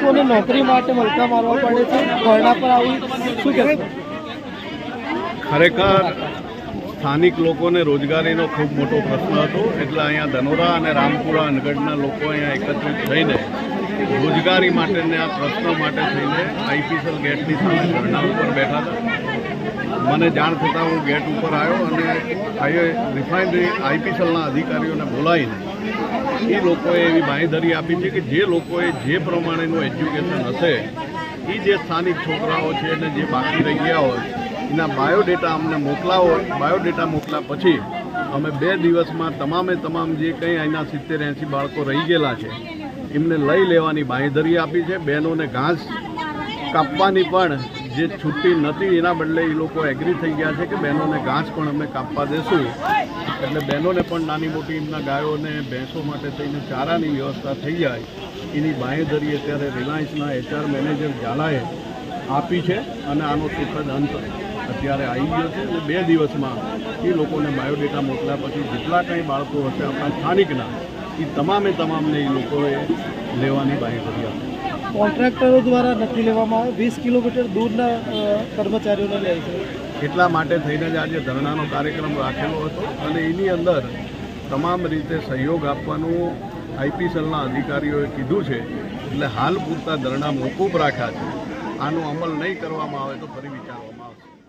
લોકોને નોકરી માટે મલકા મારવા પડે છે. ધરણા પર આવી શું કહેશો? ખરેખર સ્થાનિક લોકોને રોજગારીનો ખૂબ મોટો પ્રશ્ન હતો. એટલે અહીંયા ધનોરા અને રામપુરા અનગઢના લોકો અહીંયા એકત્રિત થઈને રોજગારી માટેને આ પ્રશ્ન માટે થઈને આઈપીસેલ ગેટની સામે ધરણા ઉપર બેઠા હતા. મને જાણ થતાં હું ગેટ ઉપર આવ્યો અને રિફાઇનરી આઈપીસેલના અધિકારીઓને બોલાવીને એ લોકોએ એવી બાંયધરી આપી છે કે જે લોકોએ જે પ્રમાણેનું એજ્યુકેશન હશે એ જે સ્થાનિક છોકરાઓ છે અને જે બાકી રહી ગયા હોય, એના બાયોડેટા અમને મોકલાવો, બાયોડેટા મોકલ્યા પછી અમે બે દિવસમાં તમામે તમામ જે કંઈ અહીંના સિત્તેર એંસી બાળકો રહી ગયેલા છે, એમને લઈ લેવાની બાંહેધરી આપી છે, બહેનોને ઘાસ કાપવાની પણ જે છુટ્ટી નથી એના બદલે એ લોકો એગ્રી થઈ ગયા છે કે બહેનોને ઘાસ પણ અમે કાપવા દેશું. એટલે બહેનોને પણ નાની મોટી એમના ગાયોને ભેંસો માટે થઈને ચારાની વ્યવસ્થા થઈ જાય. એની બાંહેધરી અત્યારે રિલાયન્સના એચઆર મેનેજર ઝાલાએ આપી છે અને આનો સુખદ અંત અત્યારે આવી ગયો છે. અને બે દિવસમાં એ લોકોને બાયોડેટા મોકલ્યા પછી જેટલા કંઈ બાળકો હશે આપણા સ્થાનિકના, એ તમામે તમામને એ લોકોએ લેવાની બાંહેધરી આપી કોન્ટ્રાક્ટરો દ્વારા નક્કી લેવામાં આવે. વીસ કિલોમીટર દૂરના કર્મચારીઓને લે છે. એટલા માટે થઈને જ આજે ધરણાનો કાર્યક્રમ રાખેલો હતો અને એની અંદર તમામ રીતે સહયોગ આપવાનું આઈપીસેલના અધિકારીઓએ કીધું છે. એટલે હાલ પૂરતા ધરણા મોકૂફ રાખ્યા છે. આનો અમલ નહીં કરવામાં આવે તો ફરી વિચારવામાં આવે